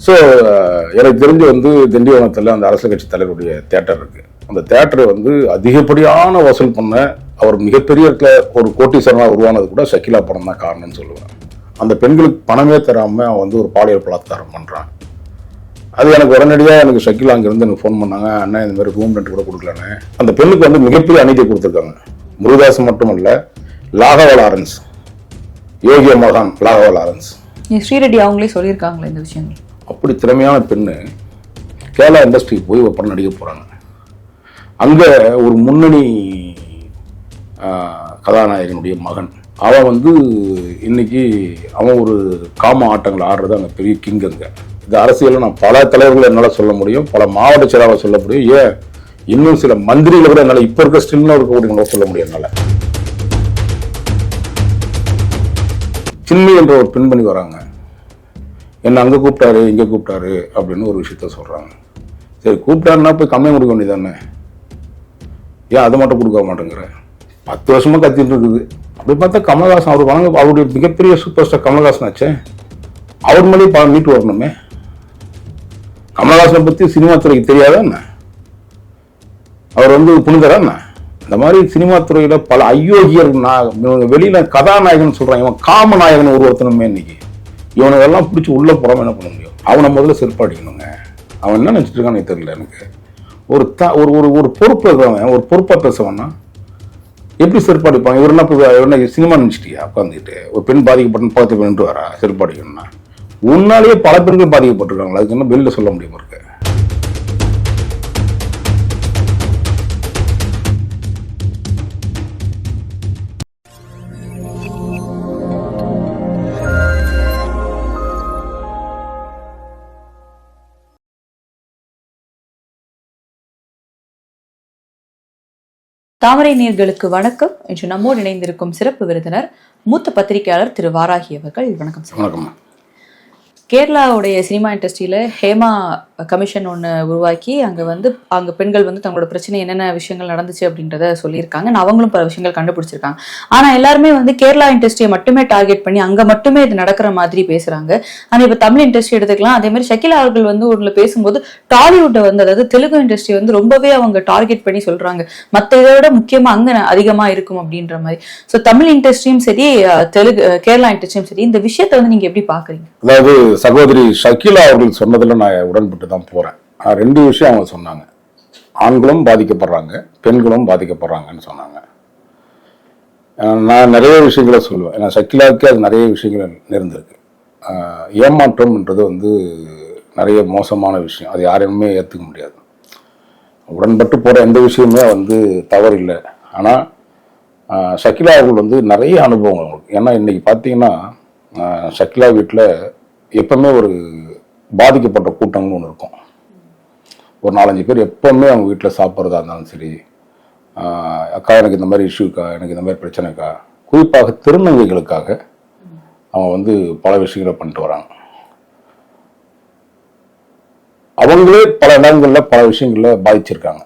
So uh, எனக்கு தெரிஞ்சு வந்து திண்டிவனத்தில் அந்த அரசு கட்சி தலைவருடைய தேட்டர் இருக்குது அந்த தேட்டரை வந்து அதிகப்படியான வசூல் பண்ண அவர் மிகப்பெரிய இடத்துல ஒரு கோட்டீஸ்வரனாக உருவானது கூட ஷக்கிலா படம் தான் காரணம்னு சொல்லுவேன். அந்த பெண்களுக்கு பணமே தராமல் அவன் வந்து ஒரு பாலியல் பலாத்காரம் பண்ணுறான் அது எனக்கு உடனடியாக எனக்கு ஷக்கிலா அங்கேருந்து எனக்கு ஃபோன் பண்ணாங்க அண்ணன் இந்த மாதிரி ரூம் ரெண்ட் கூட கொடுக்கலன்னு அந்த பெண்ணுக்கு வந்து மிகப்பெரிய அநீதி கொடுத்துருக்காங்க. முருகாஸ் மட்டுமல்ல லாகவ லாரன்ஸ் யோகிய மகான் லாகவ லாரன்ஸ் ஸ்ரீரெட்டி அவங்களே சொல்லியிருக்காங்களே இந்த விஷயங்கள். அப்படி திறமையான பெண்ணு கேரளா இண்டஸ்ட்ரிக்கு போய் ஒரு படம் நடிக்க போகிறாங்க அங்கே ஒரு முன்னணி கதாநாயகனுடைய மகன். அவன் வந்து இன்னைக்கு அவன் ஒரு காம ஆட்டங்கள் ஆடுறது அங்கே பெரிய கிங் அங்கே. இந்த அரசியலில் நான் பல தலைவர்களை என்னால் சொல்ல முடியும் பல மாவட்ட செயலாளர் சொல்ல முடியும். ஏன்? இன்னும் சில மந்திரிகளை கூட என்னால் இப்போ இருக்க ஸ்டில்ல இருக்கக்கூடிய சொல்ல முடியும் என்னால். சின்மி என்ற ஒரு பெண்மணி வராங்க. என்ன அங்கே கூப்பிட்டாரு இங்கே கூப்பிட்டாரு அப்படின்னு ஒரு விஷயத்த சொல்கிறாங்க சரி கூப்பிட்டாருன்னா போய் கம்மியாக கொடுக்க வேண்டியதானே ஏன் அதை மட்டும் கொடுக்க மாட்டேங்கிற? பத்து வருஷமாக கத்திட்டு இருக்குது. அப்படி பார்த்தா கமல்ஹாசன் அவர் வாங்க அவருடைய மிகப்பெரிய சூப்பர் ஸ்டார் கமல்ஹாசன் ஆச்சே. அவர் மேலேயும் பா மீட்டு வரணுமே. கமலஹாசனை பற்றி சினிமா துறைக்கு தெரியாதா என்ன? அவர் வந்து புனிதரா என்ன? இந்த மாதிரி சினிமா துறையில் பல அயோக்கியர் நான் வெளியில் கதாநாயகன் சொல்கிறாங்க இவன் காமநாயகன் ஒருத்தனுமே இன்னைக்கு. இவனுக்கெல்லாம் பிடிச்சி உள்ளே போறாம என்ன பண்ண முடியும்? அவனை முதல்ல செருப்பாடிக்கணுங்க. அவன் என்ன நினச்சிட்டு இருக்கான்னு தெரியல எனக்கு. ஒரு த ஒரு ஒரு ஒரு பொறுப்பு இருக்கிறவன் ஒரு பொறுப்பாக பேசவன்னா எப்படி செருப்பாடிப்பான்? இவர் என்ன இவர் என்ன சினிமா நினைச்சிட்டியா? உட்காந்துக்கிட்டு ஒரு பெண் பாதிக்கப்பட்ட பார்த்து பண்ணிட்டு வரா செருப்பாடிக்கணும்னா. உன்னாலேயே பல பெண்கள் பாதிக்கப்பட்டிருக்காங்களா? அதுக்கு என்ன வெளியில் சொல்ல முடியுமா தாமரை நேர்களுக்கு வணக்கம் இன்று நம்மோடு இணைந்திருக்கும் சிறப்பு விருந்தினர் மூத்த பத்திரிகையாளர் திரு வாராகி அவர்கள். வணக்கம் சார். கேரளாவுடைய சினிமா இண்டஸ்ட்ரியில ஹேமா கமிஷன் ஒன்று உருவாக்கி அங்கே வந்து அங்கே பெண்கள் வந்து தங்களோட பிரச்சனை என்னென்ன விஷயங்கள் நடந்துச்சு அப்படின்றத சொல்லியிருக்காங்க. நான் அவங்களும் பல விஷயங்கள் கண்டுபிடிச்சிருக்காங்க. ஆனால் எல்லாருமே வந்து கேரளா இண்டஸ்ட்ரியை மட்டுமே டார்கெட் பண்ணி அங்கே மட்டுமே இது நடக்கிற மாதிரி பேசுறாங்க. ஆனால் இப்போ தமிழ் இண்டஸ்ட்ரி எடுத்துக்கலாம். அதே மாதிரி ஷக்கிலா அவர்கள் வந்து ஒன்றில் பேசும்போது டாலிவுட்டை வந்து அதாவது தெலுங்கு இண்டஸ்ட்ரி வந்து ரொம்பவே அவங்க டார்கெட் பண்ணி சொல்றாங்க. மற்ற இதை விட முக்கியமாக அங்கே அதிகமாக இருக்கும் அப்படின்ற மாதிரி. ஸோ தமிழ் இண்டஸ்ட்ரியும் சரி தெலுங்கு கேரளா இண்டஸ்ட்ரியும் சரி இந்த விஷயத்தை வந்து நீங்க எப்படி பாக்குறீங்க? அதாவது சகோதரி ஷக்கீலா அவர்கள் சொன்னதில் நான் உடன்பட்டு தான் போகிறேன் ரெண்டு விஷயம் அவங்க சொன்னாங்க. ஆண்களும் பாதிக்கப்படுறாங்க பெண்களும் பாதிக்கப்படுறாங்கன்னு சொன்னாங்க. நான் நிறைய விஷயங்களை சொல்லுவேன். ஏன்னா ஷக்கீலாவுக்கு அது நிறைய விஷயங்கள் இருந்திருக்கு ஏமாற்றம்ன்றது வந்து நிறைய மோசமான விஷயம். அது யாரையுமே ஏற்றுக்க முடியாது. உடன்பட்டு போகிற எந்த விஷயமே வந்து தவறு இல்லை ஆனால் ஷக்கிலா அவர்கள் வந்து நிறைய அனுபவங்கள் அவங்களுக்கு. ஏன்னா இன்றைக்கி பார்த்தீங்கன்னா ஷக்கிலா வீட்டில் எப்பவுமே ஒரு பாதிக்கப்பட்ட கூட்டங்கள்னு ஒன்று இருக்கும். ஒரு நாலஞ்சு பேர் எப்பவுமே அவங்க வீட்டில் சாப்பிட்றதா இருந்தாலும் சரி அக்கா எனக்கு இந்த மாதிரி இஷ்யூக்கா எனக்கு இந்த மாதிரி பிரச்சனைக்கா குறிப்பாக திருநங்கைகளுக்காக அவங்க வந்து பல விஷயங்களை பண்ணிட்டு வராங்க. அவங்களே பல இடங்களில் பல விஷயங்களில் பாதிச்சிருக்காங்க.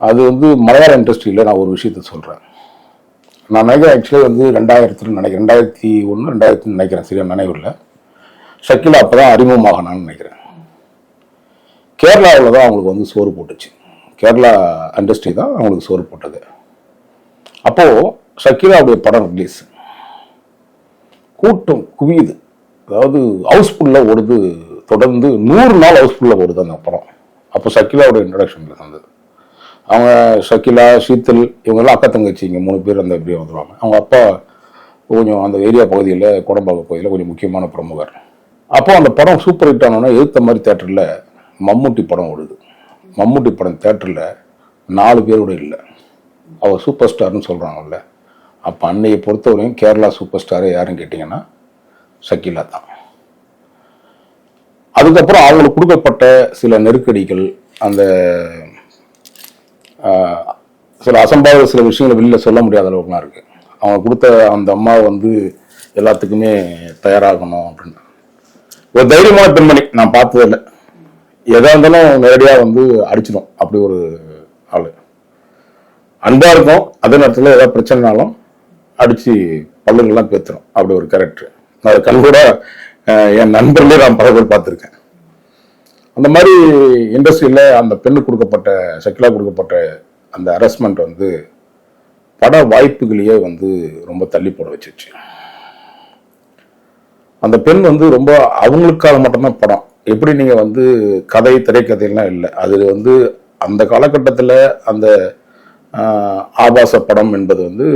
அது வந்து மலையாள இண்டஸ்ட்ரியில் நான் ஒரு விஷயத்த சொல்கிறேன் நான் நினைக்கிறேன் ஆக்சுவலி வந்து ரெண்டாயிரத்துல நினைக்கிறேன். ரெண்டாயிரத்தி ஒன்று ரெண்டாயிரத்தி நினைக்கிறேன். சரியா நினைவில். ஷக்கிலா அப்போ தான் அறிமுகமாகனான்னு நினைக்கிறேன். கேரளாவில் தான் அவங்களுக்கு வந்து சோறு போட்டுச்சு. கேரளா இண்டஸ்ட்ரி தான் அவங்களுக்கு சோறு போட்டது. அப்போது ஷக்கீலாவுடைய படம் ரிலீஸ் கூட்டம் குவியுது. அதாவது ஹவுஸ்ஃபுல்லாக ஓடுது. தொடர்ந்து நூறு நாள் ஹவுஸ்ஃபுல்லாக ஓடுது அந்த படம். அப்போ ஷக்கீலாவுடைய இன்ட்ரடக்ஷனில் இருந்தது. அவங்க ஷக்கிலா ஷீத்தல் இவங்கெல்லாம் அக்கா தங்கச்சி இங்கே மூணு பேர் அந்த இப்படியே வந்துடுவாங்க அவங்க அப்பா கொஞ்சம் அந்த ஏரியா பகுதியில் குடம்பாக பகுதியில் கொஞ்சம் முக்கியமான பிரமுகர். அப்போ அந்த படம் சூப்பர் ஹிட் ஆனோன்னா எழுத்த மாதிரி தேட்டரில் மம்முட்டி படம் ஓடுது. மம்முட்டி படம் தேட்டரில் நாலு பேர் கூட இல்லை. அவர் சூப்பர் ஸ்டார்னு சொல்கிறாங்கல்ல அப்போ அன்னையை பொறுத்தவரையும் கேரளா சூப்பர் ஸ்டாரே யாருன்னு கேட்டிங்கன்னா ஷக்கிலா தான். அதுக்கப்புறம் அவங்களுக்கு கொடுக்கப்பட்ட சில நெருக்கடிகள் அந்த சில அசம்பாவித சில விஷயங்களை வெளியில் சொல்ல முடியாத அளவுக்குலாம் இருக்குது அவங்க கொடுத்த அந்த அம்மா வந்து எல்லாத்துக்குமே தயாராகணும் அப்படின்னு. ஒரு தைரியமான பெண்மணி நான் பார்த்தது இல்லை. எதாக இருந்தாலும் நேரடியாக வந்து அடிச்சிடும். அப்படி ஒரு ஆள். அன்பாக இருக்கும். அதே நேரத்தில் ஏதாவது பிரச்சனைனாலும் அடித்து பல்லுகள்லாம் பேத்துரும். அப்படி ஒரு கேரக்டர் நான் கண் கண்கூட என் நண்பர்களே நான் பல பேர் பார்த்துருக்கேன். அந்த மாதிரி இண்டஸ்ட்ரியில் அந்த பெண்ணுக்கு கொடுக்கப்பட்ட சக்கிலா கொடுக்கப்பட்ட அந்த அரஸ்மெண்ட் வந்து பட வாய்ப்புகளையே வந்து ரொம்ப தள்ளி போட வச்சிருச்சு. அந்த பெண் வந்து ரொம்ப அவங்களுக்காக மட்டும்தான் படம். எப்படி நீங்கள் வந்து கதை திரைக்கதையெல்லாம் இல்லை. அது வந்து அந்த காலகட்டத்தில் அந்த ஆபாச படம் என்பது வந்து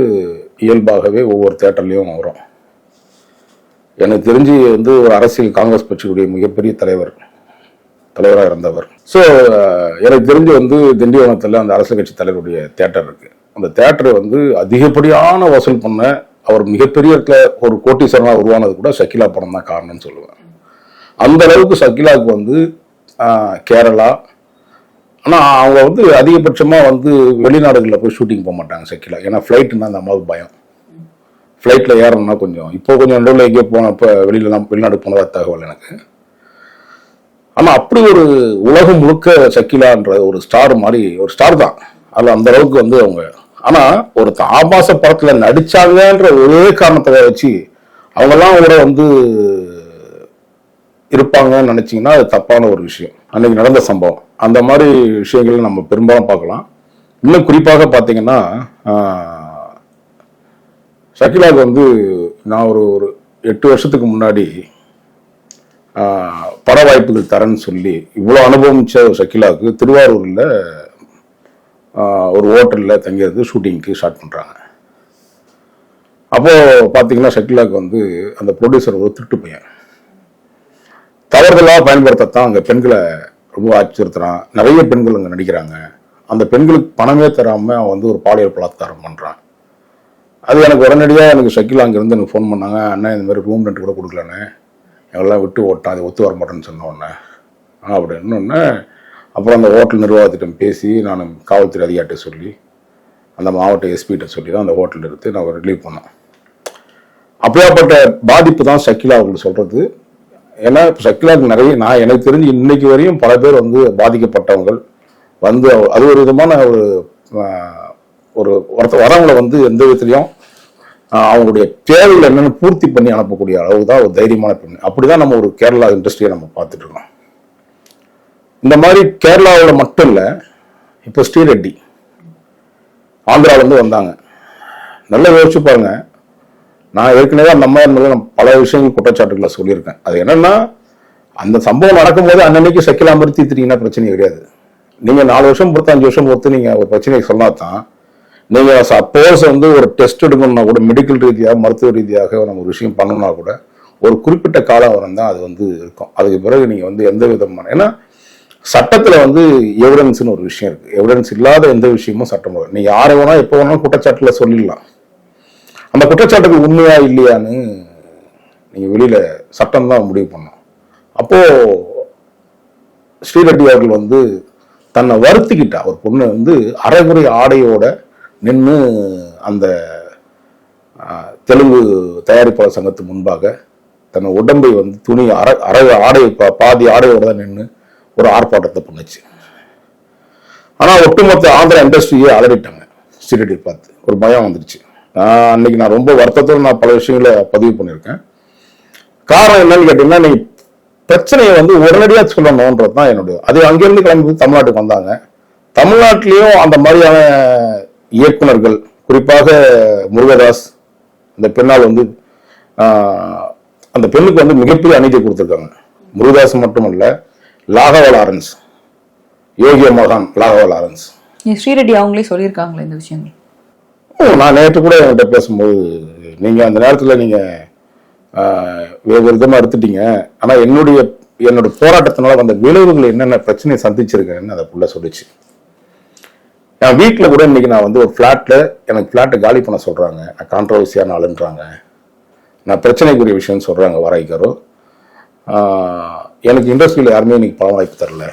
இயல்பாகவே ஒவ்வொரு தேட்டர்லையும் வரும். எனக்கு தெரிஞ்சு வந்து ஒரு அரசியல் காங்கிரஸ் கட்சியுடைய மிகப்பெரிய தலைவர் தலைவராக இருந்தவர். ஸோ எனக்கு தெரிஞ்சு வந்து திண்டிவனத்தில் அந்த அரசியல் கட்சி தலைவருடைய தேட்டர் இருக்கு. அந்த தேட்டரை வந்து அதிகப்படியான வசூல் பண்ண அவர் மிகப்பெரிய இடத்துல ஒரு கோட்டீஸ்வரனாக உருவானது கூட சக்கிலா படம் தான் காரணம்னு சொல்லுவேன். அந்த அளவுக்கு சக்கிலாவுக்கு வந்து கேரளா ஆனால் அவங்க வந்து அதிகபட்சமாக வந்து வெளிநாடுகளில் போய் ஷூட்டிங் போக மாட்டாங்க சக்கிலா ஏன்னா ஃப்ளைட்டுன்னா அந்த அம்மாவுக்கு பயம். ஃப்ளைட்டில் ஏறணும்னா கொஞ்சம். இப்போ கொஞ்சம் நடுவில் எங்கேயோ போனப்போ இப்போ தான் வெளிநாடு போனதாக தகவல் எனக்கு. ஆனா அப்படி ஒரு உலகம் முழுக்க சக்கிலான்ற ஒரு ஸ்டார் மாதிரி ஒரு ஸ்டார் தான். அதுல அந்த அளவுக்கு வந்து அவங்க ஆனா ஒரு ஆபாச படத்துல நடிச்சாங்கன்ற ஒரே காரணத்தை வச்சு அவங்கெல்லாம் கூட வந்து இருப்பாங்கன்னு நினைச்சிங்கன்னா அது தப்பான ஒரு விஷயம். அன்னைக்கு நடந்த சம்பவம். அந்த மாதிரி விஷயங்களை நம்ம பெரும்பாலும் பார்க்கலாம். இன்னும் குறிப்பாக பார்த்தீங்கன்னா ஷக்கிலாவுக்கு வந்து நான் ஒரு ஒரு எட்டு வருஷத்துக்கு முன்னாடி பட வாய்ப்புகள் தரேன்னு சொல்லி இவ்வளோ அனுபவிச்ச ஒரு திருவாரூரில் ஒரு ஹோட்டலில் தங்கியிருந்து ஷூட்டிங்க்கு ஸ்டார்ட் பண்ணுறாங்க அப்போது பார்த்தீங்கன்னா ஷக்கிலாவுக்கு வந்து அந்த ப்ரொடியூசர் ஒரு திருட்டு பையன். தவறுதலாக பயன்படுத்தத்தான் அங்கே பெண்களை ரொம்ப அச்சுறுத்துறான் நிறைய பெண்கள் அங்கே நடிக்கிறாங்க. அந்த பெண்களுக்கு பணமே தராமல் அவன் வந்து ஒரு பாலியல் பலாத்காரம் பண்ணுறான் அது எனக்கு உடனடியாக எனக்கு ஷக்கில் அங்கேருந்து எனக்கு ஃபோன் பண்ணாங்க. அண்ணன் இந்த மாதிரி ரூம் ரெண்ட் கூட கொடுக்கலண்ணே. எல்லாம் விட்டு ஓட்டான் அது ஒத்து வர மாட்டேன்னு சொன்னோடனே அப்படின்னு அப்புறம் அந்த ஹோட்டல் நிர்வாகத்திடம் பேசி நான் காவல்துறை அதிகாரிட்ட சொல்லி அந்த மாவட்ட எஸ்பிகிட்ட சொல்லி தான் அந்த ஹோட்டல் எடுத்து நான் ரிலீவ் பண்ணோம். அப்படியாப்பட்ட பாதிப்பு தான் ஷக்கிலா அவர்கள் சொல்கிறது ஏன்னா ஷக்கிலாவுக்கு நிறைய நான் எனக்கு தெரிஞ்சு இன்னைக்கு வரையும் பல பேர் வந்து பாதிக்கப்பட்டவங்க வந்து அது ஒரு விதமான ஒரு ஒரு ஒருத்த வரவங்களை வந்து எந்த விதத்துலையும் அவங்களுடைய தேவைகள் என்னன்னு பூர்த்தி பண்ணி அனுப்பக்கூடிய அளவு தான் ஒரு தைரியமான பெண் அப்படிதான் நம்ம ஒரு கேரளா இண்டஸ்ட்ரியை நம்ம பார்த்துட்டு இருக்கோம். இந்த மாதிரி கேரளாவில் மட்டும் இல்லை இப்போ ஸ்ரீரெட்டி ஆந்திராவிலேருந்து வந்தாங்க. நல்லா யோசிச்சு பாருங்க. நான் ஏற்கனவே அந்த அம்மா இருந்தாலும் நான் பல விஷயங்கள் குற்றச்சாட்டுகளை சொல்லியிருக்கேன். அது என்னன்னா அந்த சம்பவம் நடக்கும்போது அன்னன்னைக்கு சக்கிலா மாதிரி தீர்த்துட்டீங்கன்னா பிரச்சனை கிடையாது. நீங்கள் நாலு வருஷம் பொறுத்து அஞ்சு வருஷம் பொறுத்து நீங்கள் ஒரு பிரச்சனையை சொன்னாதான் நீங்க சப்போஸ் வந்து ஒரு டெஸ்ட் எடுக்கணும்னா கூட மெடிக்கல் ரீதியாக மருத்துவ ரீதியாக நம்ம ஒரு விஷயம் பண்ணணும்னா கூட ஒரு குறிப்பிட்ட காலம் தான் அது வந்து இருக்கும். அதுக்கு பிறகு நீங்க வந்து எந்த விதமான ஏன்னா சட்டத்துல வந்து எவிடன்ஸ்னு ஒரு விஷயம் இருக்கு. எவிடன்ஸ் இல்லாத எந்த விஷயமும் சட்டம் வரும். யாரை வேணா எப்போ வேணாலும் குற்றச்சாட்டுல சொல்லிடலாம். அந்த குற்றச்சாட்டுக்கு உண்மையா இல்லையான்னு நீங்க வெளியில சட்டம் தான் முடிவு பண்ணும். அப்போ ஸ்ரீரெட்டி அவர்கள் வந்து தன்னை வருத்திக்கிட்டா ஒரு பொண்ணு வந்து அரைகுறை ஆடையோட நின்று அந்த தெலுங்கு தயாரிப்பாளர் சங்கத்து முன்பாக தன் உடம்பை வந்து துணி அற அரை ஆடை பா- பாதி ஆடையோட தான் நின்று ஒரு ஆர்ப்பாட்டத்தை பண்ணுச்சு. ஆனால் ஒட்டுமொத்த ஆந்திரா இண்டஸ்ட்ரியே அலறிட்டாங்க. ஸ்ரீரெட்டி பார்த்து. ஒரு பயம் வந்துருச்சு. நான் அன்னைக்கு நான் ரொம்ப வருத்தத்தோட நான் பல விஷயங்களை பதிவு பண்ணியிருக்கேன். காரணம் என்னன்னு கேட்டீங்கன்னா நீ பிரச்சனையை வந்து உடனடியாக சொல்லணுன்றது தான் என்னுடைய அது அங்கேருந்து கிளம்பி தமிழ்நாட்டுக்கு வந்தாங்க. தமிழ்நாட்டிலையும் அந்த மாதிரியான இயக்குனர்கள் குறிப்பாக முருகதாஸ் அந்த பெண்ணால் வந்து அந்த பெண்ணுக்கு வந்து மிகப்பெரிய அநீதி கொடுத்துருக்காங்க. முருகதாஸ் மட்டுமல்ல லாகவ லாரன்ஸ் யோகிய மகான் லாகவ லாரன்ஸ் ஸ்ரீரெட்டி அவங்களே சொல்லியிருக்காங்களே இந்த விஷயங்கள்? ஓ, நான் நேற்று கூட என்கிட்ட பேசும்போது நீங்க அந்த நேரத்துல நீங்க ஆஹ், வேறு விதமா எடுத்துட்டீங்க ஆனா என்னுடைய என்னோட போராட்டத்தினால வந்த விளைவுகள் என்னென்ன பிரச்சனையை சந்திச்சிருக்கேன்னு அதை புள்ள சொல்லிச்சு. நான் வீட்டில் கூட இன்றைக்கி நான் வந்து ஒரு ஃப்ளாட்டில் எனக்கு ஃப்ளாட்டை காலி பண்ண சொல்கிறாங்க நான் கான்ட்ரவர்சியான ஆளுன்றாங்க நான் பிரச்சனைக்குரிய விஷயம்னு சொல்கிறாங்க வாராய்க்காரோ எனக்கு இண்டஸ்ட்ரியில் யாருமே இன்றைக்கி பணம் வாய்ப்பு தரல.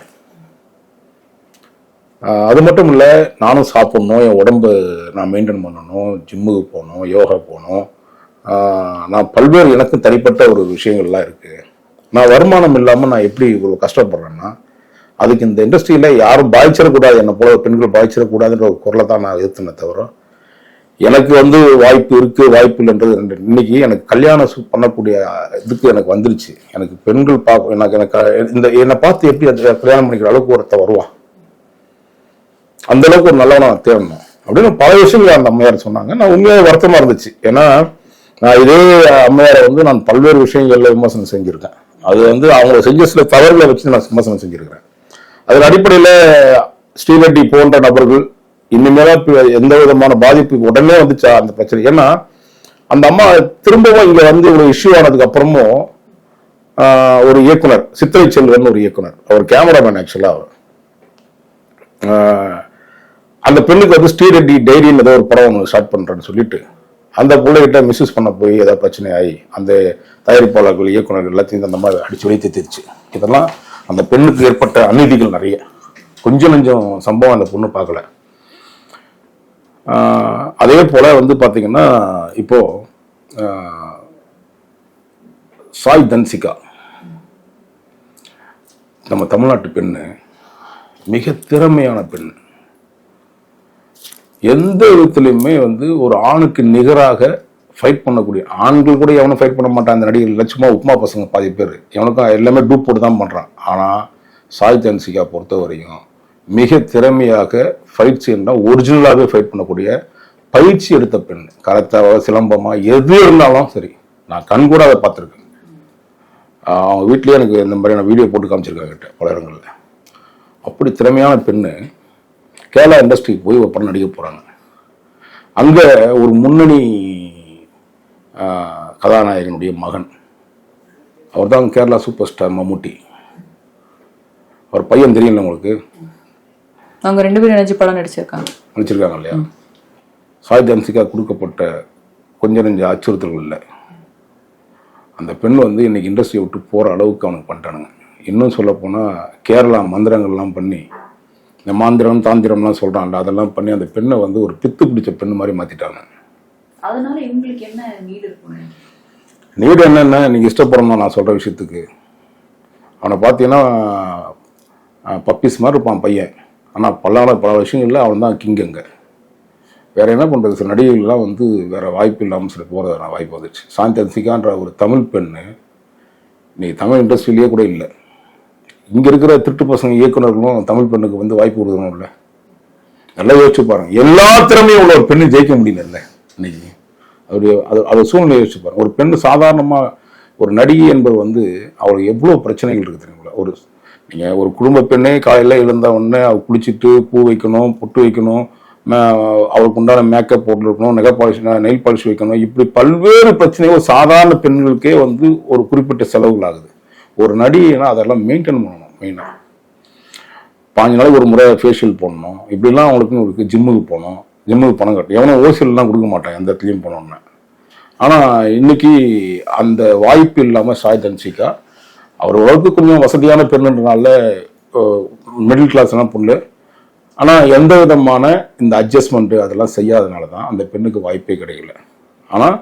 அது மட்டும் இல்லை நானும் சாப்பிட்ணும் என் உடம்பு நான் மெயின்டைன் பண்ணணும் ஜிம்முக்கு போகணும் யோகா போகணும். நான் பல்வேறு எனக்கும் தனிப்பட்ட ஒரு விஷயங்கள்லாம் இருக்குது நான் வருமானம் இல்லாமல் நான் எப்படி இவ்வளோ கஷ்டப்படுறேன்னா அதுக்கு இந்த இண்டஸ்ட்ரியில் யாரும் பாதிச்சிடக்கூடாது என்னை போல பெண்கள் பாதிச்சிடக்கூடாதுன்ற ஒரு குரலை தான் நான் எதிர்த்தனே தவிர எனக்கு வந்து வாய்ப்பு இருக்கு வாய்ப்பு இல்லைன்றது ரெண்டு. இன்னைக்கு எனக்கு கல்யாணம் பண்ணக்கூடிய இதுக்கு எனக்கு வந்துருச்சு. எனக்கு பெண்கள் பார்க்க எனக்கு எனக்கு இந்த என்னை பார்த்து எப்படி அந்த கல்யாணம் பண்ணிக்கிற அளவுக்கு ஒருத்த வருவான். அந்த அளவுக்கு ஒரு நல்லவனா நான் தேடணும். அப்படின்னு பல விஷயங்கள் அந்த அம்மையார் சொன்னாங்க. நான் உண்மையாக வருத்தமாக இருந்துச்சு. ஏன்னா நான் இதே அம்மையாரை வந்து நான் பல்வேறு விஷயங்கள்ல விமர்சனம் செஞ்சுருக்கேன். அது வந்து அவங்க செஞ்ச சில தவறுகளை வச்சு நான் விமர்சனம் செஞ்சிருக்கிறேன். அதன் அடிப்படையில ஸ்ரீரெட்டி போன்ற நபர்கள் இனிமேலா எந்த விதமான பாதிப்பு உடனே வந்துச்சா அந்த பிரச்சனை? ஏன்னா அந்த அம்மா திரும்பவும் இங்க வந்து ஒரு இஷ்யூ ஆனதுக்கு அப்புறமும் ஆஹ், ஒரு இயக்குனர் சித்திரை செல்வன் ஒரு இயக்குனர். அவர் கேமராமேன் ஆக்சுவலா அவர். ஆஹ், அந்த பெண்ணுக்கு வந்து ஸ்ரீரெட்டி டைரின்னு ஏதோ ஒரு படம் ஒன்று ஸ்டார்ட் பண்ணுறேன்னு சொல்லிட்டு அந்த பிள்ளைகிட்ட மிஸ்யூஸ் பண்ண போய் ஏதாவது பிரச்சனை ஆகி அந்த தயாரிப்பாளர்கள் இயக்குனர் எல்லாத்தையும் அந்த மாதிரி அடிச்சு வெளியே தெரிச்சு இதெல்லாம் அந்த பெண்ணுக்கு ஏற்பட்ட அநீதிகள் நிறைய. கொஞ்சம் கொஞ்சம் சம்பவம் அந்த பொண்ணு பார்க்கல. அதே போல் வந்து பார்த்தீங்கன்னா இப்போ சாய் தன்சிகா. நம்ம தமிழ்நாட்டு பெண்ணு மிக திறமையான பெண். எந்த விதத்துலையுமே வந்து ஒரு ஆணுக்கு நிகராக ஃபைட் பண்ணக்கூடிய ஆண்கள் கூட எவனும் ஃபைட் பண்ண மாட்டான். அந்த நடிகர் லட்சுமா உப்மா பசங்க பாதி பேர். எவனுக்கும் எல்லாமே டூப் போட்டு தான் பண்ணுறான் ஆனால் சாய் தன்சிகா பொறுத்த வரைக்கும் மிக திறமையாக ஃபைட் சீன்னா ஒரிஜினலாகவே ஃபைட் பண்ணக்கூடிய பயிற்சி எடுத்த பெண். கரத்தாவோ சிலம்பமாக எது இருந்தாலும் சரி. நான் கண் கூட அதை பார்த்துருக்கேன். அவங்க வீட்லேயே எனக்கு இந்த மாதிரியான வீடியோ போட்டு காமிச்சிருக்காங்க கிட்ட பல இடங்களில். அப்படி திறமையான பெண்ணு கேரளா இண்டஸ்ட்ரிக்கு போய் ஒரு படம் நடிக்க போகிறாங்க அங்கே ஒரு முன்னணி கதாநாயகனுடைய மகன். அவர் தான் கேரளா சூப்பர் ஸ்டார் மம்முட்டி. அவர் பையன் தெரியல உங்களுக்கு? அவங்க ரெண்டு பேரும் இணைஞ்சு படம் நடிச்சிருக்காங்க. நடிச்சிருக்காங்க இல்லையா? சாய் ஜன்சிகா கொடுக்கப்பட்ட கொஞ்ச நெஞ்ச அச்சுறுத்தல்கள் இல்லை. அந்த பெண் வந்து இன்னைக்கு இண்டஸ்ட்ரியை விட்டு போகிற அளவுக்கு அவனுக்கு பண்ணிட்டானுங்க இன்னும் சொல்ல போனால் கேரளா மந்திரங்கள்லாம் பண்ணி இந்த மாந்திரம் தாந்திரம்லாம் சொல்கிறான்ல அதெல்லாம் பண்ணி அந்த பெண்ணை வந்து ஒரு பித்து பிடிச்ச பெண் மாதிரி மாற்றிட்டாங்க அதனால இவங்களுக்கு என்ன நீடு இருக்கும் நீடு என்னென்ன நீங்கள் இஷ்டப்படணும் நான் சொல்கிற விஷயத்துக்கு. அவனை பார்த்தீங்கன்னா பப்பீஸ் மாதிரி இருப்பான் பையன். ஆனால் பல்லாட பல விஷயங்களில் அவன் தான் கிங் அங்கே. வேற என்ன பண்ணுறது சில நடிகைகள்லாம் வந்து வேற வாய்ப்பு இல்லாமல் சில போகிறதான வாய்ப்பு வந்துச்சு சாந்தி அன்சிகான்ற ஒரு தமிழ் பெண்ணு நீ தமிழ் இண்டஸ்ட்ரியிலேயே கூட இல்லை. இங்கே இருக்கிற திருட்டு பசங்க இயக்குனர்களும் தமிழ் பெண்ணுக்கு வந்து வாய்ப்பு கொடுக்கணும் இல்லை நல்லா யோசிச்சு பாருங்க. எல்லா திறமையும் உள்ள ஒரு பெண்ணு ஜெயிக்க முடியல இன்னைக்கு. அவருடைய அது அது சூழ்நிலை யோசிச்சு பாருங்க. ஒரு பெண் சாதாரணமாக ஒரு நடிகை என்பது வந்து அவளுக்கு எவ்வளோ பிரச்சனைகள் இருக்குது தெரியுங்களா? ஒரு நீங்கள் ஒரு குடும்ப பெண்ணே காலையில் எழுந்த உடனே அவள் குளிச்சுட்டு பூ வைக்கணும் பொட்டு வைக்கணும் மே- அவளுக்கு உண்டான மேக்கப் போட்டுருக்கணும் நெகை பாலிஷ் நெயில் பாலிஷ் வைக்கணும். இப்படி பல்வேறு பிரச்சனைகள் சாதாரண பெண்களுக்கே வந்து ஒரு குறிப்பிட்ட செலவுகள் ஆகுது. ஒரு நடிகைனா அதெல்லாம் மெயின்டைன் பண்ணணும் மெயினாக பாஞ்சு நாளைக்கு ஒரு முறை ஃபேஷியல் போடணும். இப்படிலாம் அவங்களுக்கு இருக்கு ஜிம்முக்கு போகணும். ஜிம்முக்கு பணம் கட்டும் எவனும் ஹோல்சேல்லாம் கொடுக்க மாட்டான் எந்த இடத்துலையும் போனோம்னு. ஆனால் இன்னைக்கு அந்த வாய்ப்பு இல்லாமல் சாய் தன்சிகா அவர் ஓரளவுக்கு கொஞ்சம் வசதியான பெண்ணுன்றனால மிடில் கிளாஸ்லாம் பொண்ணு ஆனால் எந்த விதமான இந்த அட்ஜஸ்ட்மெண்ட்டு அதெல்லாம் செய்யாதனால தான் அந்த பெண்ணுக்கு வாய்ப்பே கிடைக்கல. ஆனால்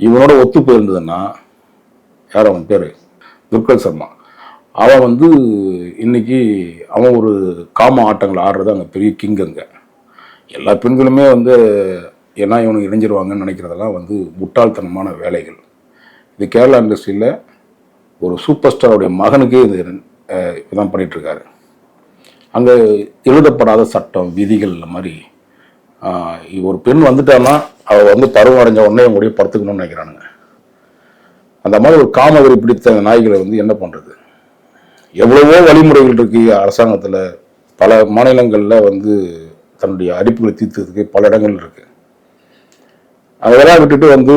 இவனோட ஒத்து போயிருந்ததுன்னா யார் அவன் பேர்? துர்கல் சர்மா. அவன் வந்து இன்னைக்கு அவன் ஒரு காம ஆட்டங்கள் ஆடுறது அங்கே பெரிய கிங் அங்கே. எல்லா பெண்களுமே வந்து ஏன்னா இவனுக்கு இணைஞ்சிருவாங்கன்னு நினைக்கிறதெல்லாம் வந்து முட்டாள்தனமான வேலைகள். இது கேரளா இண்டஸ்ட்ரியில் ஒரு சூப்பர் ஸ்டாருடைய மகனுக்கே இது இதான் பண்ணிகிட்ருக்காரு அங்கே எழுதப்படாத சட்டம் விதிகள் இந்த மாதிரி ஒரு பெண் வந்துட்டான்னா அவள் வந்து பருவம் அடைஞ்ச உடனே முடிய படுத்துக்கணும்னு நினைக்கிறானுங்க. அந்த மாதிரி ஒரு காமவெறி பிடித்த நாய்களை வந்து என்ன பண்ணுறது எவ்வளவோ வழிமுறைகள் இருக்குது அரசாங்கத்தில். பல மாநிலங்களில் வந்து தன்னுடைய அடிப்புகளை தீர்த்ததுக்கு பல இடங்கள் இருக்கு. அதெல்லாம் விட்டுட்டு வந்து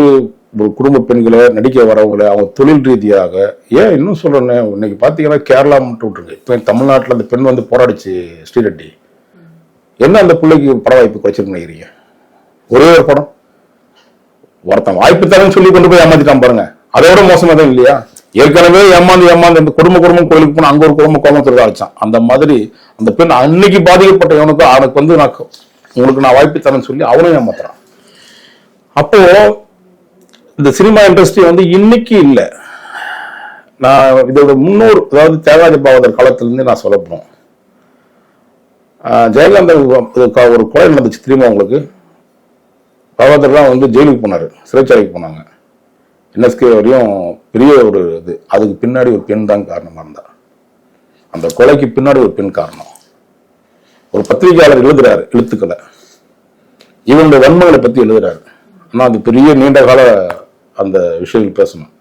ஒரு குடும்ப பெண்களை நடிக்க வரவங்களை அவங்க தொழில் ரீதியாக ஏன் இன்னும் சொல்றேன்னு இன்னைக்கு பார்த்தீங்கன்னா கேரளா மட்டும் விட்டுருங்க. இப்போ தமிழ்நாட்டுல அந்த பெண் வந்து போராடிச்சு ஸ்ரீரெட்டி. என்ன அந்த பிள்ளைக்கு பட வாய்ப்பு கிடைச்சிருக்கு நினைக்கிறீங்க? ஒரே ஒரு படம். ஒருத்தன் வாய்ப்பு தரேன்னு சொல்லி கொண்டு போய் ஏமாத்திட்டான் பாருங்க. அதோட மோசமா தான் இல்லையா? ஏற்கனவே ஏமாந்து ஏமாந்து இந்த குடும்ப குடும்பம் கோயிலுக்கு போன அங்க ஒரு குடும்ப கோபத்தில் அழைச்சான். அந்த மாதிரி அந்த பெண் அன்னைக்கு பாதிக்கப்பட்ட இவனுக்கு அவனுக்கு வந்து நான் உங்களுக்கு நான் வாய்ப்பு தரேன்னு சொல்லி அவனும் ஏமாத்துறான். அப்போ இந்த சினிமா இண்டஸ்ட்ரி வந்து இன்னைக்கு இல்லை. நான் இதோட முன்னோர் அதாவது தியாகராஜ பாவதர் காலத்திலிருந்து நான் சொல்ல போறோம். ஜெயலலிதா ஒரு கொலை நடந்துச்சு திரும்ப உங்களுக்கு? தான் வந்து ஜெயிலுக்கு போனார் சிறைச்சாலைக்கு போனாங்க. என்எஸ்கே வரையும் பெரிய ஒரு இது. அதுக்கு பின்னாடி ஒரு பெண் தான் காரணமாக இருந்தார் அந்த கொலைக்கு பின்னாடி ஒரு பெண் காரணம். ஒரு பத்திரிகையாளர் எழுதுறாரு எழுத்துக்களை. இவனுடைய வன்மங்களை பற்றி எழுதுறாரு. ஆனால் அது பெரிய நீண்ட கால அந்த விஷயங்கள் பேசணும்.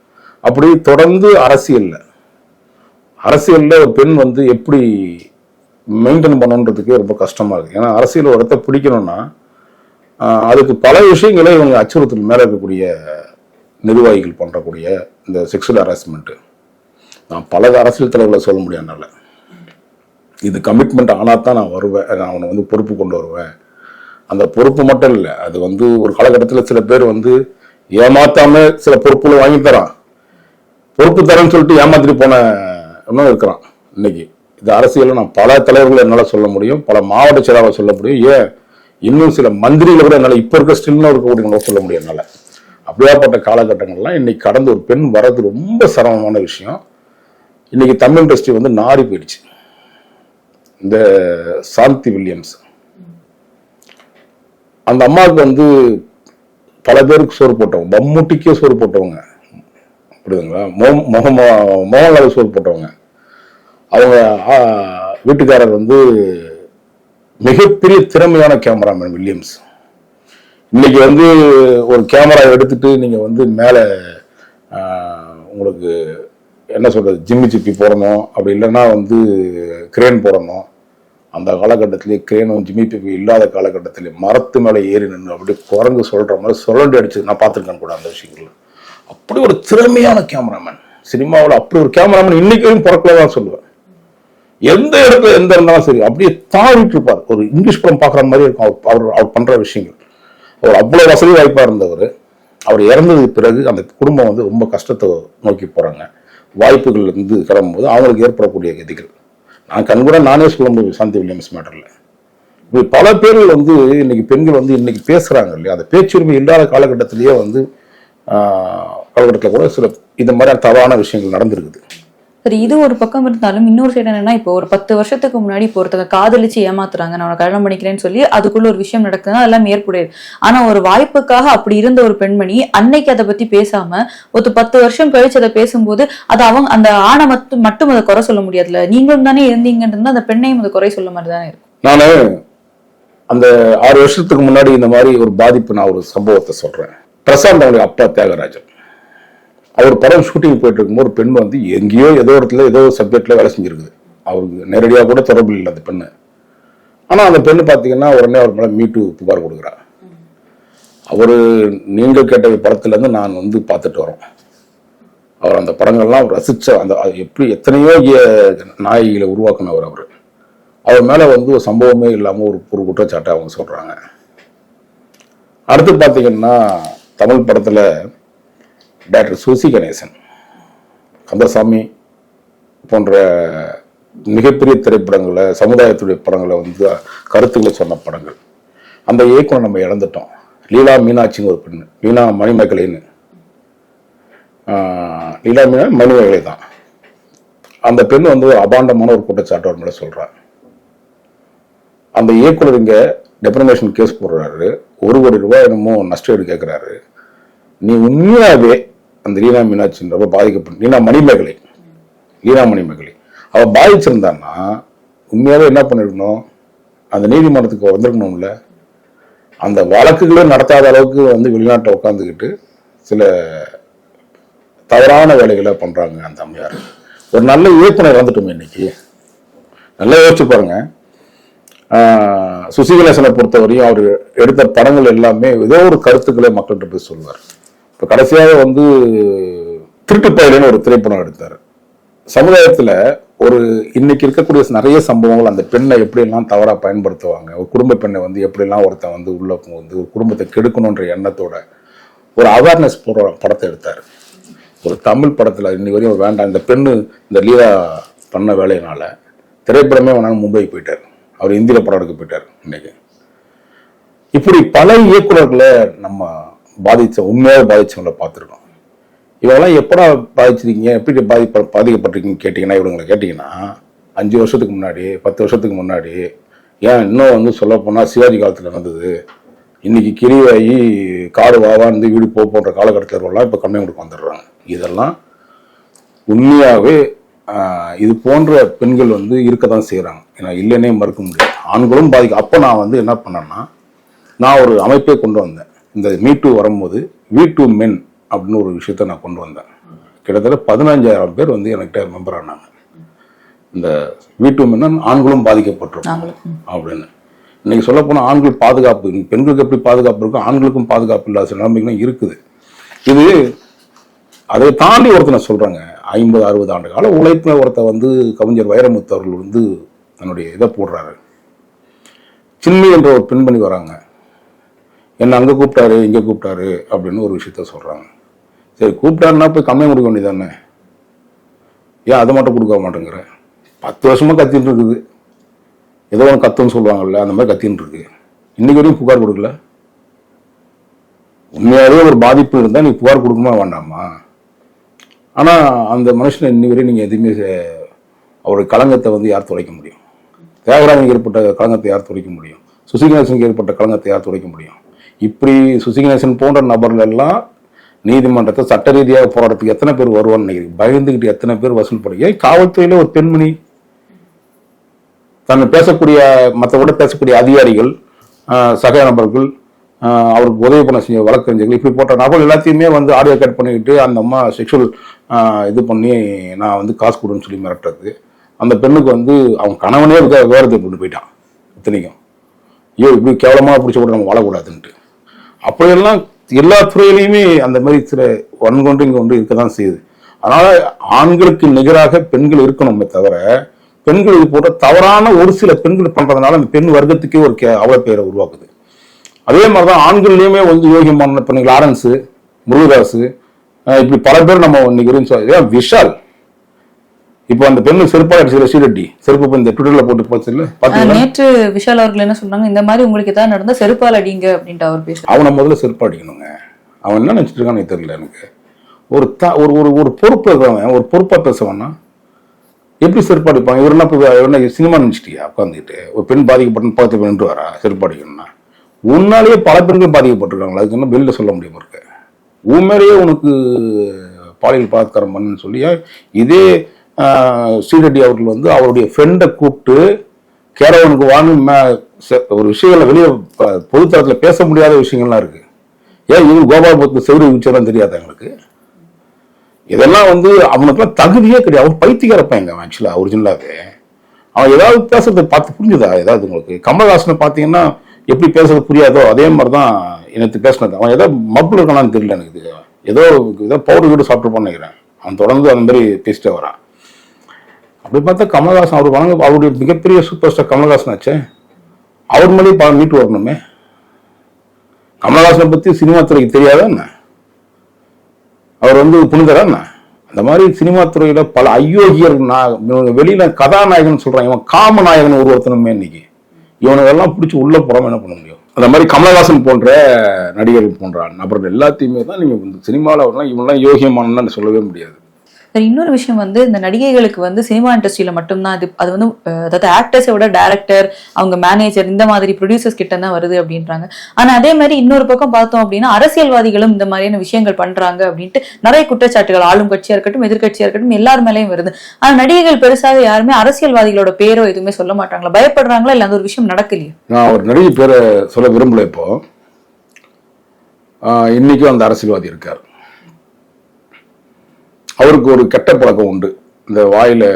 அப்படி தொடர்ந்து அரசியலில். அரசியலில் ஒரு பெண் வந்து எப்படி மெயின்டைன் பண்ணணுன்றதுக்கே ரொம்ப கஷ்டமாக இருக்குது ஏன்னா அரசியல் ஒரு இடத்த பிடிக்கணும்னா அதுக்கு பல விஷயங்களை இவங்க அச்சுறுத்தல் மேலே இருக்கக்கூடிய நிர்வாகிகள் பண்ணுறக்கூடிய இந்த செக்ஷுவல் ஹராஸ்மெண்ட்டு நான் பல அரசியல் தலைவர்களை சொல்ல முடியும் என்னால். இது கமிட்மெண்ட் ஆனால் தான் நான் வருவேன். நான் அவனை வந்து பொறுப்பு கொண்டு வருவேன். அந்த பொறுப்பு மட்டும் இல்லை அது வந்து ஒரு காலகட்டத்தில் சில பேர் வந்து ஏமாத்தாம சில பொறுப்புகளை வாங்கி தரான். பொறுப்பு தரேன்னு சொல்லிட்டு ஏமாத்திட்டு போன இன்னும் இருக்கிறான் இன்னைக்கு. இது அரசியலில் நான் பல தலைவர்களை என்னால் சொல்ல முடியும் பல மாவட்ட செயலாளர் சொல்ல முடியும். ஏன்? இன்னும் சில மந்திரிகளை கூட என்னால் இப்போ இருக்க ஸ்டில்னு இருக்கக்கூடிய சொல்ல முடியும் என்னால். அப்படியாப்பட்ட காலகட்டங்கள்லாம் இன்னைக்கு கடந்து ஒரு பெண் வர்றது ரொம்ப சிரமமான விஷயம். இன்னைக்கு தமிழ் இண்டஸ்ட்ரி வந்து நாடி போயிடுச்சு. இந்த சாந்தி வில்லியம்ஸ். அந்த அம்மாவுக்கு வந்து பல பேருக்கு சோறு போட்டவங்க மம்முட்டிக்கே சோறு போட்டவங்க. புரியுதுங்களா? மோகன்லால் சோறு போட்டவங்க. அவங்க வீட்டுக்காரர் வந்து மிகப்பெரிய திறமையான கேமராமேன் வில்லியம்ஸ். இன்னைக்கு வந்து ஒரு கேமரா எடுத்துட்டு நீங்க வந்து மேல உங்களுக்கு என்ன சொல்றது ஜிம்மி சிப்பி போடணும். அப்படி இல்லைன்னா வந்து கிரேன் போடணும். அந்த காலகட்டத்திலேயே கிரேனும் ஜிம்மி பிப்பி இல்லாத காலகட்டத்திலே மரத்து மேலே ஏறி நின்று அப்படியே குரங்கு சொல்ற மாதிரி சுரண்டு அடிச்சு நான் பார்த்துருக்கேன் கூட அந்த விஷயங்கள். அப்படி ஒரு திறமையான கேமராமேன் சினிமாவில் அப்படி ஒரு கேமராமேன் இன்னைக்கு வரையும் பிறக்கல தான் சொல்லுவேன். எந்த இடத்துல எந்த இருந்தாலும் சரி அப்படியே தாவிட்டு இருப்பார். ஒரு இங்கிலீஷ் படம் பார்க்குற மாதிரி இருக்கும். அவர் அவர் அவர் பண்ற விஷயங்கள். அவர் அவ்வளோ வசதி வாய்ப்பாக இருந்தவர். அவர் இறந்ததுக்கு பிறகு அந்த குடும்பம் வந்து ரொம்ப கஷ்டத்தை நோக்கி போகிறாங்க வாய்ப்புகள் இருந்து கிளம்பும்போது அவங்களுக்கு ஏற்படக்கூடிய கதிகள். நான் கண்கூட நானே சொல்ல முடியும் சாந்தி வில்லியம்ஸ் மேட்டரில் இப்படி பல பேர்கள் வந்து இன்னைக்கு பெண்கள் வந்து இன்னைக்கு பேசுகிறாங்க இல்லையா? அந்த பேச்சுரிமை இல்லாத காலகட்டத்திலேயே வந்து காலகட்டத்தில் கூட சில இந்த மாதிரியான தவறான விஷயங்கள் நடந்திருக்குது. சரி இது ஒரு பக்கம் இருந்தாலும் இன்னொரு சைடு என்னன்னா இப்போ ஒரு பத்து வருஷத்துக்கு முன்னாடி இப்போ ஒருத்தங்க காதலிச்சு ஏமாத்துறாங்க நான் உனக்கு கல்யாணம் பண்ணிக்கிறேன்னு சொல்லி அதுக்குள்ள ஒரு விஷயம் நடக்குதுன்னா அதெல்லாம் ஏற்புடையது ஆனா ஒரு வாய்ப்புக்காக அப்படி இருந்த ஒரு பெண்மணி அன்னைக்கு அதை பத்தி பேசாம ஒரு பத்து வருஷம் கழிச்சு அதை பேசும்போது அது அவங்க அந்த ஆணை மட்டும் மட்டும் அதை குறை சொல்ல முடியாதுல்ல. நீங்களும் தானே இருந்தீங்கன்றது அந்த பெண்ணையும் அதை குறை சொல்ல மாதிரி தானே இருக்கும். நானு அந்த ஆறு வருஷத்துக்கு முன்னாடி இந்த மாதிரி ஒரு பாதிப்பு நான் ஒரு சம்பவத்தை சொல்றேன். பிரசாந்த் அவங்களுடைய அப்பா தியாகராஜன். அவர் படம் ஷூட்டிங் போயிட்டு இருக்கும்போது ஒரு பெண் வந்து எங்கேயோ ஏதோ இடத்துல ஏதோ சப்ஜெக்ட்ல வேலை செஞ்சிருக்குது. அவருக்கு நேரடியாக கூட தொடர்பு இல்லை அந்த பெண்ணு. ஆனால் அந்த பெண்ணு பார்த்தீங்கன்னா உடனே அவர் மேலே மீட்டு புகார் கொடுக்குறா. அவர் நீங்கள் கேட்ட படத்துலேருந்து நான் வந்து பார்த்துட்டு வரோம். அவர் அந்த படங்கள்லாம் ரசித்த அந்த அது எப்படி எத்தனையோ நாயகிகளை உருவாக்குனவர் அவர். அவர் மேலே வந்து ஒரு சம்பவமே இல்லாமல் ஒரு ஒரு குற்றச்சாட்டை அவங்க சொல்கிறாங்க அடுத்து பார்த்தீங்கன்னா தமிழ் படத்தில் டாக்டர் சுசி கணேசன் கந்தசாமி போன்ற மிகப்பெரிய திரைப்படங்களை சமுதாயத்துடைய படங்களை வந்து கருத்துக்களை சொன்ன படங்கள். அந்த இயக்கம் நம்ம இழந்துட்டோம். லீலா மீனாட்சிங்க ஒரு பெண்ணு லீலா மணிமகளின்னு லீலா மீனா மணிமகளை தான். அந்த பெண் வந்து அபாண்டமான ஒரு குற்றச்சாட்டு மேலே மேல அந்த இயக்குனர் இங்கே டெப்ரமேஷன் கேஸ் போடுறாரு. ஒரு கோடி ரூபாய் என்னமோ நஷ்டஈடு கேட்குறாரு நீ உண்மையாகவே அந்த லீனா மீனாட்சின்றவ பாதிக்கப்பட்ட லீனா மணிமேகலை லீனா மணிமேகலை அவள் பாதிச்சிருந்தான்னா உண்மையாவே என்ன பண்ணிருக்கணும்? அந்த நீதிமன்றத்துக்கு வந்திருக்கணும்ல? அந்த வழக்குகளே நடத்தாத அளவுக்கு வந்து வெளிநாட்டில் உட்காந்துக்கிட்டு சில தவறான வேலைகளை பண்றாங்க அந்த அம்மையார். ஒரு நல்ல இயக்குனர் இறந்துட்டோமே இன்னைக்கு. நல்லா யோசிச்சு பாருங்க. சுசிகலேசனை பொறுத்தவரையும் அவர் எடுத்த படங்கள் எல்லாமே ஏதோ ஒரு கருத்துக்களை மக்கள்கிட்ட போய் சொல்வார் இப்போ கடைசியாக வந்து திருட்டுப்பயலுன்னு ஒரு திரைப்படம் எடுத்தார். சமுதாயத்தில் ஒரு இன்னைக்கு இருக்கக்கூடிய நிறைய சம்பவங்கள் அந்த பெண்ணை எப்படியெல்லாம் தவறாக பயன்படுத்துவாங்க ஒரு குடும்ப பெண்ணை வந்து எப்படிலாம் ஒருத்தன் வந்து உள்ள வந்து ஒரு குடும்பத்தை கெடுக்கணுன்ற எண்ணத்தோட ஒரு அவேர்னஸ் போடுற படத்தை எடுத்தார். ஒரு தமிழ் படத்தில் இன்னி வரையும் வேண்டாம் இந்த பெண்ணு இந்த லீலா பண்ண வேலையினால திரைப்படமே வேணாலும் மும்பை போயிட்டார். அவர் இந்தியில் படம் எடுக்க போயிட்டார் இன்னைக்கு. இப்படி பல இயக்குநர்களை நம்ம பாதித்த உண்மையாக பாதிச்சவங்களை பார்த்துருக்கோம். இவங்கெல்லாம் எப்படா பாதிச்சிருக்கீங்க? எப்படி பாதிப்ப பாதிக்கப்பட்டிருக்கீங்கன்னு கேட்டிங்கன்னா இவங்களை கேட்டிங்கன்னா அஞ்சு வருஷத்துக்கு முன்னாடி பத்து வருஷத்துக்கு முன்னாடி ஏன் இன்னும் வந்து சொல்லப்போனால் சிவாஜி காலத்தில் நடந்தது? இன்னைக்கு கிரிவாயி காடு வாவாந்து வீடு போ போன்ற காலகட்டத்திலலாம் இப்போ கம்மியாக வந்துடுறாங்க. இதெல்லாம் உண்மையாகவே இது போன்ற பெண்கள் வந்து இருக்க தான் செய்கிறாங்க ஏன்னா இல்லைன்னே மறுக்க முடியாது. ஆண்களும் பாதிக்க அப்போ நான் வந்து என்ன பண்ணேன்னா நான் ஒரு அமைப்பை கொண்டு வந்தேன். இந்த மீட்டு வரும்போது வீ டூ மென் அப்படின்னு ஒரு விஷயத்த நான் கொண்டு வந்தேன். கிட்டத்தட்ட பதினஞ்சாயிரம் பேர் வந்து என்கிட்ட மெம்பர் ஆனாங்க. இந்த வீ டூ மென் ஆண்களும் பாதிக்கப்பட்டிருக்கோம். ம். அப்படின்னு. இன்னைக்கு சொல்ல போனா ஆண்கள் பாதுகாப்பு பெண்களுக்கு எப்படி பாதுகாப்பு இருக்கும் ஆண்களுக்கும் பாதுகாப்பு இல்லாத சில நிலைமைகளும் இருக்குது. இது அதை தாண்டி ஒருத்தனை சொல்றாங்க. ஐம்பது அறுபது ஆண்டு காலம் உழைத்த ஒருத்த வந்து கவிஞர் வைரமுத்து அவர்கள் வந்து தன்னுடைய இதை போடுறாரு. சின்மை என்ற ஒரு பெண்மணி வராங்க. என்னை அங்கே கூப்பிட்டாரு இங்கே கூப்பிட்டாரு அப்படின்னு ஒரு விஷயத்த சொல்கிறாங்க சரி கூப்பிட்டாருன்னா போய் கம்மியாக கொடுக்க வேண்டியதானே ஏன் அதை மட்டும் கொடுக்க மாட்டேங்கிற? பத்து வருஷமாக கத்தின்னு இருக்குது. ஏதோ ஒன்று கத்துன்னு சொல்லுவாங்கல்ல அந்த மாதிரி கத்தின்னு இருக்கு. இன்னைக்கு வரையும் புகார் கொடுக்கல? உண்மையாகவே ஒரு பாதிப்பு இருந்தால் நீ புகார் கொடுக்குமா வேண்டாமா? ஆனால் அந்த மனுஷனை இன்னி வரையும் நீங்கள் எதுவுமே செ- அவருடைய களங்கத்தை வந்து யார் துடைக்க முடியும்? தியாகராஜனுக்கு ஏற்பட்ட களங்கத்தை யார் துடைக்க முடியும்? சுசிகணேசனுக்கு ஏற்பட்ட களங்கத்தை யார் துடைக்க முடியும்? இப்படி சுசிகணேசன் போன்ற நபர்கள் எல்லாம் நீதிமன்றத்தை சட்ட ரீதியாக போராட்டத்துக்கு எத்தனை பேர் வருவான்னு நினைக்கிறீங்க? பயந்துக்கிட்டு எத்தனை பேர் வசூல் பண்ணி காவல்துறையில் காவல்துறையில ஒரு பெண்மணி. தன்னை பேசக்கூடிய மற்றவோட பேசக்கூடிய அதிகாரிகள் சக நபர்கள் அவருக்கு உதவி பண்ண செஞ்ச வழக்கறிஞர்கள் இப்படி போட்ட நபர்கள் எல்லாத்தையுமே வந்து ஆடியோ கட் பண்ணிக்கிட்டு அந்த அம்மா செக்ஷுவல் இது பண்ணி நான் வந்து காசு கொடுன்னு சொல்லி மிரட்டுறது. அந்த பெண்ணுக்கு வந்து அவன் கணவனே இருக்க கொண்டு போயிட்டான். இத்தனைக்கும். ஐயோ இப்படி கேவலமாக பிடிச்ச கூட நம்ம வாழக்கூடாதுன்ட்டு. அப்படியெல்லாம் எல்லா துறையிலையுமே அந்த மாதிரி சில வன்கொண்டு இங்கே கொண்டு இருக்க தான் செய்யுது. அதனால் ஆண்களுக்கு நிகராக பெண்கள் இருக்கணுமே தவிர பெண்கள் இது போன்ற தவறான ஒரு சில பெண்கள் பண்ணுறதுனால அந்த பெண் வர்க்கத்துக்கே ஒரு கே அவல பெயரை உருவாக்குது. அதே மாதிரி தான் ஆண்கள்லேயுமே வந்து யோகியமான பெண்கள் லாரன்ஸு முருகதாஸு இப்படி பல பேர் நம்ம இன்னைக்கு விஷால். இப்போ அந்த பெண்ணு செருப்பாக அடிச்சதுல ஸ்ரீரெட்டி. செருப்பு இந்த ட்விட்டர்ல போட்டு பாத்தீங்களா? நேற்று விஷால் அவர்கள் என்ன சொல்றாங்க இந்த மாதிரி உங்களுக்கு ஏதாவது நடந்தா செருப்பால் அடிங்க அப்படின்ட்டு அவர் பேசுறாரு அவனை முதல்ல செருப்பு அடிக்கணுங்க. அவன் என்ன நினைச்சிட்டு இருக்கான்னு எனக்கு தெரியல எனக்கு. ஒரு த ஒரு ஒரு ஒரு பொறுப்பு இருக்கிறவன் ஒரு பொறுப்பா பேசுவான்னா எப்படி செருப்பு அடிப்பான்? இவர் என்ன சினிமா நினைச்சிட்டியா? உட்காந்துக்கிட்டு ஒரு பெண் பாதிக்கப்பட்ட பக்கத்து நின்று வரா செருப்பு அடிக்கணும்னா. உன்னாலேயே பல பெண்கள் பாதிக்கப்பட்டிருக்காங்களா அதுக்கு என்ன வெளியில சொல்ல முடியுமா இருக்கு உண்மையிலேயே உனக்கு பாலியல் பலாத்காரம் பண்ணுன்னு சொல்லி இதே ஸ்ரீரெட்டி அவர்கள் வந்து அவருடைய ஃப்ரெண்டை கூப்பிட்டு கேரவனுக்கு வாங்க மே- ஒரு விஷயங்களை வெளியே பொதுத்தளத்தில் பேச முடியாத விஷயங்கள்லாம் இருக்கு. ஏன் இது கோபாலபுரத்து செவ்வறு விச்சரம் தெரியாது எங்களுக்கு? இதெல்லாம் வந்து அவனுக்குலாம் தகுதியே கிடையாது. அவன் பைத்தியக்கார பையங்க ஆக்சுவலாக ஒரிஜினலாகவே அவன் ஏதாவது பேசுறது பார்த்து புரிஞ்சுதா? ஏதாவது உங்களுக்கு? கமல்ஹாசனை பார்த்தீங்கன்னா எப்படி பேசுறது புரியாதோ? அதே மாதிரி தான் எனக்கு பேசினது. அவன் ஏதோ மப்பிள் இருக்கானான்னு தெரியல எனக்கு இது. ஏதோ ஏதோ பவுடர் வீடு சாப்பிட்டு நினைக்கிறேன். அவன் தொடர்ந்து அந்த மாதிரி பேசிட்டே வரான். அப்படி பார்த்தா கமல்ஹாசன் அவர் வணங்க அவருடைய மிகப்பெரிய சூப்பர் ஸ்டார் கமலஹாசன் ஆச்சே. அவர் மேலேயே பல மீட்டு வரணுமே. கமலஹாசனை பத்தி சினிமா துறைக்கு தெரியாதா என்ன? அவர் வந்து புனிதரா என்ன? அந்த மாதிரி சினிமா துறையில பல அயோக்கியர் நான் இவனுங்க வெளியில கதாநாயகன் சொல்றாங்க இவன் காமநாயகன் ஒரு ஒருத்தனுமே இன்னைக்கு. இவனெல்லாம் பிடிச்சி உள்ள போடாம என்ன பண்ண முடியும்? அந்த மாதிரி கமலஹாசன் போன்ற நடிகர்கள் போன்ற நபர்கள் எல்லாத்தையுமே தான் நீங்க வந்து சினிமாவில் வரலாம் இவன்லாம் யோகியமானன்னு சொல்லவே முடியாது. இன்னொரு விஷயம் வந்து இந்த நடிகைகளுக்கு வந்து சினிமா இண்டஸ்ட்ரியில மட்டும்தான் அது அது வந்து அதாவது ஆக்டர்ஸை விட டேரக்டர் அவங்க மேனேஜர் இந்த மாதிரி ப்ரொடியூசர்ஸ் கிட்ட தான் வருது அப்படின்றாங்க. ஆனா அதே மாதிரி இன்னொரு பக்கம் பார்த்தோம் அப்படின்னா அரசியல்வாதிகளும் இந்த மாதிரியான விஷயங்கள் பண்றாங்க அப்படின்ட்டு நிறைய குற்றச்சாட்டுகள் ஆளும் கட்சியா இருக்கட்டும் எதிர்கட்சியா இருக்கட்டும் எல்லார் மேலேயும் வருது. ஆனா நடிகைகள் பெருசாக யாருமே அரசியல்வாதிகளோட பேரோ எதுவுமே சொல்ல மாட்டாங்களா? பயப்படுறாங்களா? இல்ல அந்த ஒரு விஷயம் நடக்கலையே? நான் ஒரு நடிகை பேரை சொல்ல விரும்பல இப்போ. இன்னைக்கும் அந்த அரசியல்வாதி இருக்கார். அவருக்கு ஒரு கெட்ட பழக்கம் உண்டு. இந்த வாயில்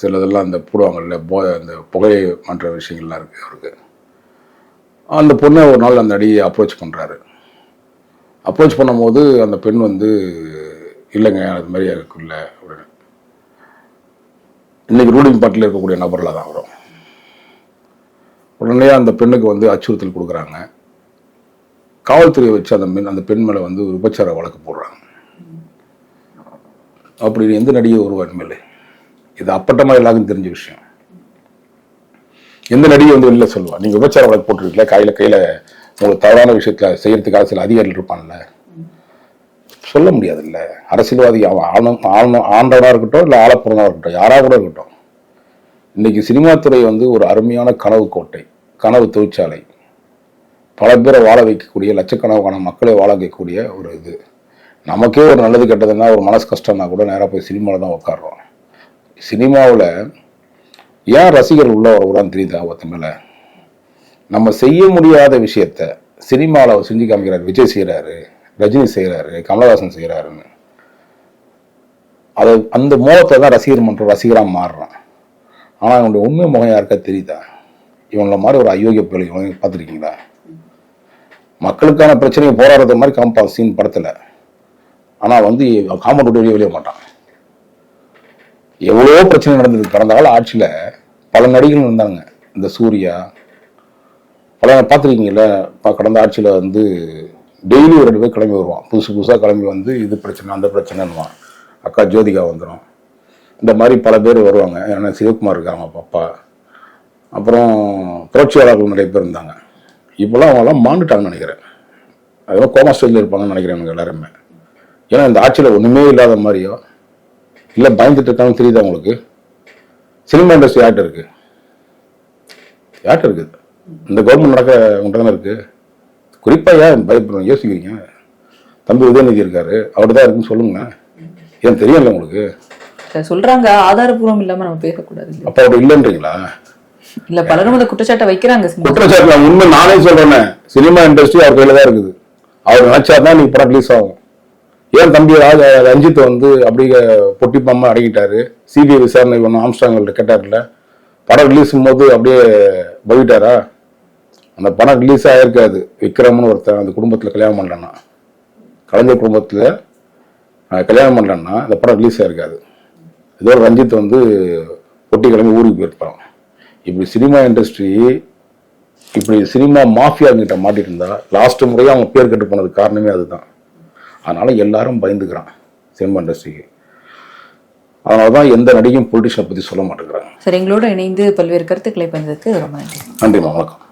சிலதெல்லாம் இந்த போடுவாங்கல்ல போ அந்த புகை மற்ற விஷயங்கள்லாம் இருக்குது அவருக்கு. அந்த பொண்ணை ஒரு நாள் அந்த அடியை அப்ரோச் பண்ணுறாரு அப்ரோச் பண்ணும்போது அந்த பெண் வந்து இல்லைங்க அது மாதிரி இருக்குல்ல அப்படின்னு. இன்னைக்கு ரூலிங் பார்ட்டியில் இருக்கக்கூடிய நபரில் தான் வரும். உடனே அந்த பெண்ணுக்கு வந்து அச்சுறுத்தல் கொடுக்குறாங்க. காவல்துறையை வச்சு அந்த பெண் அந்த பெண் மேலே வந்து விபச்சார வழக்கு போடுறாங்க. அப்படி எந்த நடிகை ஒருவன் மேலே இது அப்பட்டமாக எல்லாருக்கும் தெரிஞ்ச விஷயம். எந்த நடிகை வந்து வெளியில் சொல்லுவா? நீங்க விபச்சார வழக்கு போட்டிருக்கீங்களா? கையில கையில உங்களுக்கு தவறான விஷயத்துல செய்யறதுக்காக சில அதிகாரிகள் இருப்பான்ல சொல்ல முடியாதுல்ல. அரசியல்வாதி அவன் ஆணும் ஆணும் ஆண்டவனா இருக்கட்டும் இல்லை ஆளப்புறதா இருக்கட்டும் யாரா கூட இருக்கட்டும். இன்னைக்கு சினிமா துறை வந்து ஒரு அருமையான கனவு கோட்டை கனவு தொழிற்சாலை. பல பேரை வாழ வைக்கக்கூடிய லட்சக்கணக்கான மக்களை வாழ வைக்கக்கூடிய ஒரு இது. நமக்கே ஒரு நல்லது கெட்டதுன்னா ஒரு மனசு கஷ்டம்னா கூட நேராக போய் சினிமாவில் தான் உட்காடுறோம் சினிமாவில் ஏன் ரசிகர் உள்ள வரக்கூடாதுன்னு தெரியுதா ஒருத்த மேலே? நம்ம செய்ய முடியாத விஷயத்த சினிமாவில் அவர் செஞ்சு காமிக்கிறார். விஜய் செய்கிறாரு ரஜினி செய்கிறாரு கமலஹாசன் செய்கிறாருன்னு அதை அந்த மோகத்தை தான் ரசிகர் மன்றம் ரசிகராக மாறுறான். ஆனால் இவனுடைய உண்மை முகம் யாருக்கா தெரியுதா? இவங்கள மாதிரி ஒரு அயோக்கிய பிள்ளை இவங்க பார்த்துருக்கீங்களா? மக்களுக்கான பிரச்சனையை போராடுறது மாதிரி காம்பா சீன் படத்தில். ஆனால் வந்து காம்பவுண்ட் விட்டு வெளியே வெளியே மாட்டான் எவ்வளோ பிரச்சனை நடந்தது. கடந்த கால ஆட்சியில் பல நடிகர்கள் இருந்தாங்க. இந்த சூர்யா பல பார்த்துருக்கீங்கள இப்போ கடந்த ஆட்சியில் வந்து டெய்லி ஒரு ரெண்டு பேர் கிளம்பி வருவான். புதுசு புதுசாக கிளம்பி வந்து இது பிரச்சனை அந்த பிரச்சனைன்னுவான். அக்கா ஜோதிகா வந்துடும் இந்த மாதிரி பல பேர் வருவாங்க. ஏன்னா சிவகுமார் இருக்காங்க பாப்பா அப்புறம் புரட்சியாளர்கள் நிறைய பேர் இருந்தாங்க. இப்போலாம் அவங்களாம் மாண்டுட்டாங்கன்னு நினைக்கிறேன். அதெல்லாம் கோமா ஸ்டேஜில் இருப்பாங்கன்னு நினைக்கிறேன் எனக்கு எல்லாருமே. ஏன்னா இந்த ஆட்சியில் ஒன்றுமே இல்லாத மாதிரியோ இல்லை பயந்துட்டு இருக்காங்க தெரியுதா உங்களுக்கு? சினிமா இண்டஸ்ட்ரி யார்கிட்ட இருக்கு. யார்கிட்ட இருக்குது இந்த கவர்மெண்ட் நடக்க உங்கள்கிட்ட தானே இருக்கு. குறிப்பாக ஏன் பயப்படுறோம் யோசிக்கிறீங்க. தம்பி உதயநிதி இருக்காரு. அவர்கிட்ட தான் இருக்குன்னு சொல்லுங்க. ஏன் தெரியல உங்களுக்கு? சொல்றாங்க. ஆதாரபூர்வம் இல்லாம நம்ம பேசக்கூடாது. அப்போ அவர் இல்லைன்றீங்களா? இல்ல பலரும் அந்த குற்றச்சாட்டை வைக்கிறாங்க. குற்றச்சாட்டு நான் உண்மை நானே சொல்றேன். சினிமா இண்டஸ்ட்ரி அவர் கையில தான் இருக்குது. அவர் நினைச்சாதான் நீ படம் ரிலீஸ் ஆகும். ஏன் தம்பி ராஜ ரஞ்சித் வந்து அப்படியே பொட்டிப்பாம அடங்கிட்டாரு சிபிஐ விசாரணை ஒன்று ஆம்ஸ்டாங்கள்ட்ட கேட்டார்ல படம் ரிலீஸ் போது அப்படியே போயிட்டாரா அந்த படம் ரிலீஸ் ஆகிருக்காது விக்ரம்னு ஒருத்தன் அந்த குடும்பத்தில் கல்யாணம் பண்ணலன்னா. கலைஞர் குடும்பத்தில் கல்யாணம் பண்ணலன்னா அந்த படம் ரிலீஸ் ஆகிருக்காது ஏதோ ரஞ்சித் வந்து பொட்டி கிழமை ஊருக்கு போயிருப்பான். இப்படி சினிமா இண்டஸ்ட்ரி இப்படி சினிமா மாஃபியாங்கிட்ட மாட்டிட்டு இருந்தா லாஸ்ட் முறையாக அவங்க பேர் கெட்டு போனது காரணமே அதுதான். அதனால எல்லாரும் பயந்துக்கிறான் சினிமா இண்டஸ்ட்ரிக்கு. அதனால தான் எந்த நடிகையும் பொலிட்டிஷனை பற்றி சொல்ல மாட்டேங்கிறாங்க. சரி எங்களோட இணைந்து பல்வேறு கருத்துக்களை பகிர்ந்ததுக்கு ரொம்ப நன்றி. நன்றிம்மா வணக்கம்.